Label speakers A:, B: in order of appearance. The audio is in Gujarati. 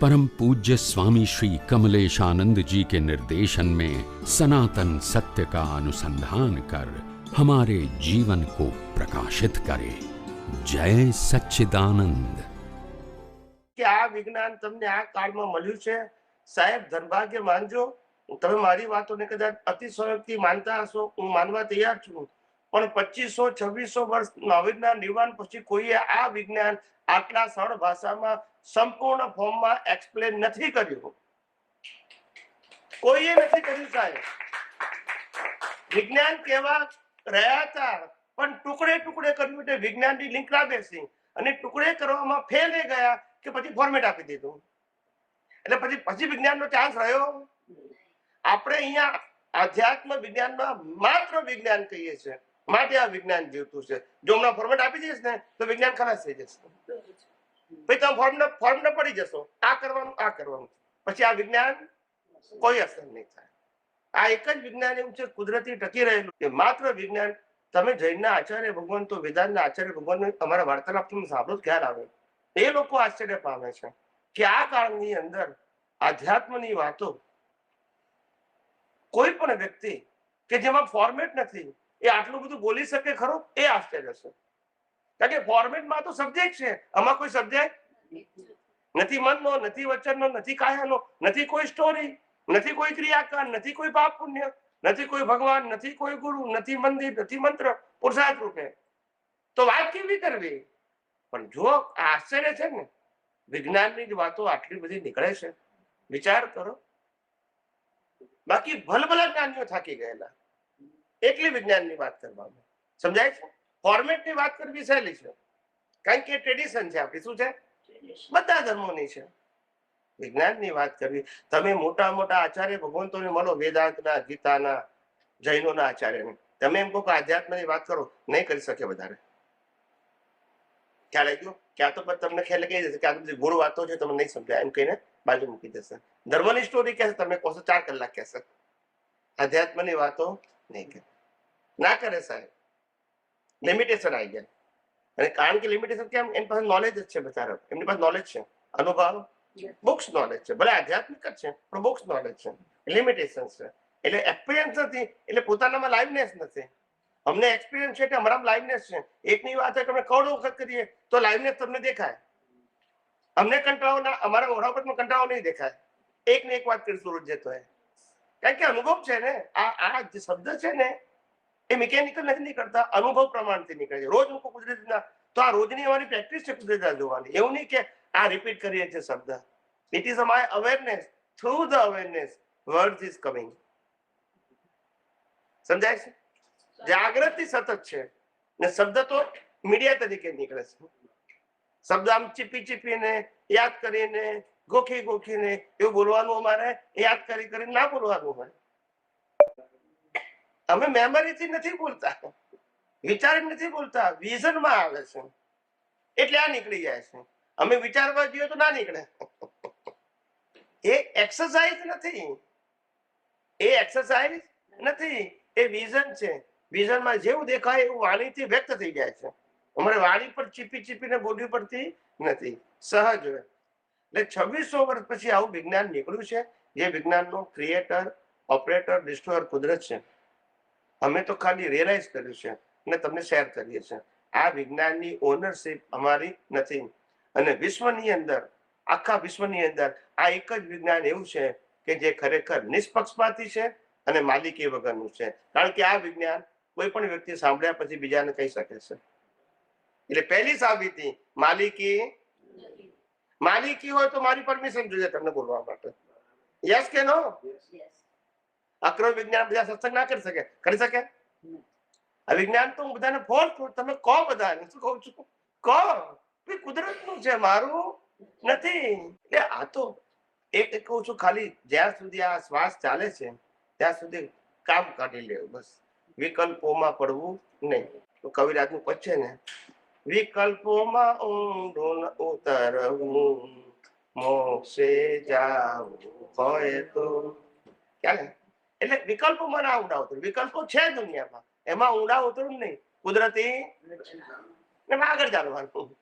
A: परम पूज्य स्वामी श्री कमलेशानंद जी के निर्देशन में सनातन सत्य का अनुसंधान कर हमारे जीवन को प्रकाशित करे जय सच्चिदानंद
B: કે આ વિજ્ઞાન તમને આ કાળમાં મળ્યું છે સાહેબ દુર્ભાગ્ય માનજો તમે મારી વાતોને કદાચ અતિશયોક્તિ માનતા હશો હું માનવા તૈયાર છું પણ પચીસો, છવ્વીસો વર્ષ નવીનના નિર્માણ પછી કોઈએ આ વિજ્ઞાન આટલા સરળ ભાષામાં સંપૂર્ણ ફોર્મમાં એક્સપ્લેન નથી કર્યું? કોઈએ નથી કર્યું સાહેબ? વિજ્ઞાન કેવા રહ્યા હતા, પણ ટુકડે ટુકડે કર્યું એટલે વિજ્ઞાનની લિંક ના બેસી. અને ટુકડે કરવામાં ફેલ ગયા કે પછી ફોર્મેટ આપી દીધું. એટલે પછી પછી વિજ્ઞાનનો ચાન્સ રહ્યો? આપણે અહીંયા આધ્યાત્મ વિજ્ઞાનમાં માત્ર વિજ્ઞાન કહીએ છીએ. માટે આ વિજ્ઞાન જીવતું છે. જો હમણાં ફોર્મેટ આપી દઈશ ને, તો વિજ્ઞાન ખલાસ થઈ જશે. પછી તમે ફોર્મ ફોર્મ ન પડી જશો. આ કરવાનું આ કરવાનું. પછી આ વિજ્ઞાન કોઈ અસર નહીં થાય. આ એક જ વિજ્ઞાન એવું છે, કુદરતી ટકી રહેલું. કે માત્ર વિજ્ઞાન, તમે જૈનના આચાર્ય ભગવાન તો વેદાંતના આચાર્ય ભગવાન અમારા વાર્તાલાપ તમે સાંભળો ખ્યાલ આવે. એ લોકો આશ્ચર્ય પામે છે કે આ કાળની અંદર આધ્યાત્મની વાતો કોઈ પણ વ્યક્તિ કે જેમાં ફોર્મેટ નથી એ આટલું બધું બોલી શકે ખરો? એ આશ્ચર્ય છે. કારણ કે ફોર્મેટમાં તો સબ્જેક્ટ છે. આમાં કોઈ સબ્જેક્ટ નથી મનનો, નથી વચનનો, નથી કાયાનો, નથી કોઈ સ્ટોરી નથી કોઈ ક્રિયાકાંડ નથી કોઈ પાપ પુણ્ય, નથી કોઈ ભગવાન, નથી કોઈ ગુરુ, નથી મંદિર, નથી મંત્ર પુરુષાર્થ રૂપે. તો વાત કેવી કરવી? પણ જો આશ્ચર્ય છે ને, વિજ્ઞાનની જ વાતો આટલી બધી નીકળે છે. વિચાર કરો. બાકી ભલભલા જ્ઞાનીઓ થાકી ગયેલા. એકલી વિજ્ઞાનની વાત કરવામાં સમજાય છે? ફોર્મેટની વાત કરવી સહેલી છે. કારણ કે ટ્રેડિશન છે આપણી. શું છે? બધા ધર્મોની છે. વિજ્ઞાનની વાત કરવી. તમે મોટા મોટા આચાર્ય ભગવંતોને મળો વેદાંતના ગીતાના જૈનોના આચાર્યને. તમે એમ કહો કે આધ્યાત્મની વાત કરો નહીં કરી શકે વધારે. ખ્યાલ આવી ગયો? ક્યાં તો પણ તમને ખ્યાલ કહી દેશે કે આ બધી ગુણ વાતો છે તમને નહીં સમજાય. એમ કહીને બાજુ મૂકી દેશે. ધર્મની સ્ટોરી કહેશે તમે કહો ચાર કલાક કહેશે. આધ્યાત્મની વાતો નહીં કરે ના કરે સાહેબ. લિમિટેશન આવી ગયા. અને કારણ કે લિમિટેશન કેમ? એની પાસે નોલેજ જ છે બચારા. એમની પાસે નોલેજ છે. અનુભવ. બુક્સ નોલેજ છે. ભલે આધ્યાત્મિક જ છે પણ બુક્સ નોલેજ છે. લિમિટેશન છે. એટલે એક્સપિરિયન્સ નથી એટલે પોતાનામાં લાઈવનેસ નથી. અમને એક્સપિરિયન્સ છે એટલે અમારામાં લાઈવનેસ છે? એકની વાત તમે કરોડો વખત કરીએ તો લાઈવનેસ તમને દેખાય. અમને કંટાળો ના અમારા ઓરા પર કંટાળો નહીં દેખાય. એક ને એક વાત કરી સુરત જતો હોય કારણ કે અનુભવ છે ને આ આ જે શબ્દ છે ને એ મિકેનિકલ નથી નીકળતા, અનુભવ પ્રમાણથી નીકળે છે. રોજ મૂકો કુદરતીના તો આ રોજની અમારી પ્રેક્ટિસ છે ગુજરાતી જોવાની. એવું નહીં કે આ રિપીટ કરીએ છીએ શબ્દ. It is my awareness through the awareness word is coming સમજાય છે? જાગૃતિ સતત છે. ને શબ્દ તો મીડિયા તરીકે નીકળે છે. શબ્દ આમ ચીપી ચીપીને, યાદ કરીને, ગોખી ગોખીને, એવું બોલવાનું અમારે, યાદ કરી કરીને ના બોલવાનું હોય. અમે મેમરીથી નથી બોલતા વિચાર નથી બોલતા વિઝનમાં આવે છે. એટલે આ નીકળી જાય છે. અમે વિચારવા જઈએ તો ના નીકળે. એ એક્સરસાઇઝ નથી. એ એક્સરસાઇઝ નથી. એ વિઝન છે. વિઝનમાં જેવું દેખાય એવું વાણીથી વ્યક્ત થઈ જાય છે. અમારે વાણી પર ચીપી ચીપીને બોલવી પડતી નથી. સહજ હોય. એટલે છવ્વીસો વર્ષ પછી આવું વિજ્ઞાન નીકળ્યું છે. જે વિજ્ઞાનનો ક્રિએટર ઓપરેટર ડિસ્ટ્રોયર કુદરત છે. અમે તો ખાલી રિયલાઇઝ કર્યું છે અને તમને શેર કરીએ છીએ. આ વિજ્ઞાનની ઓનરશિપ અમારી નથી. અને વિશ્વની અંદર, આખા વિશ્વની અંદર આ એક જ વિજ્ઞાન એવું છે કે જે ખરેખર નિષ્પક્ષપાતી છે અને માલિકી વગરનું છે. કારણ કે આ વિજ્ઞાન કોઈ પણ વ્યક્તિ સાંભળ્યા પછી બીજાને કહી શકે છે. એટલે પહેલી સાબિતી, માલિકી. માલિકી હોય તો મારી પરમિશન જોઈએ તમને બોલવા માટે. યસ કે નો અક્રમ વિજ્ઞાન બધા સત્સંગ ના કરી શકે. કરી શકે? આ વિજ્ઞાન તો હું બધાને ફોન કરું. તમે કહો બધાને. શું કહું છું? કહો. કુદરતનું છે, મારું નથી. એટલે આ તો એક કહું છું, ખાલી જ્યાં સુધી આ શ્વાસ ચાલે છે, ત્યાં સુધી કામ કાઢી લેવું, બસ. વિકલ્પોમાં પડવું નહીં. તો કવિરાજનું પદ છે ને, વિકલ્પોમાં ઊંડું ઉતરવું, મોક્ષે જાવું હોય તો. ક્યાં એટલે વિકલ્પોમાં ના ઊંડા ઉતરું. વિકલ્પો છે દુનિયામાં. એમાં ઊંડા ઉતરું નહીં. કુદરતી ને. આગળ ચાલવાનું.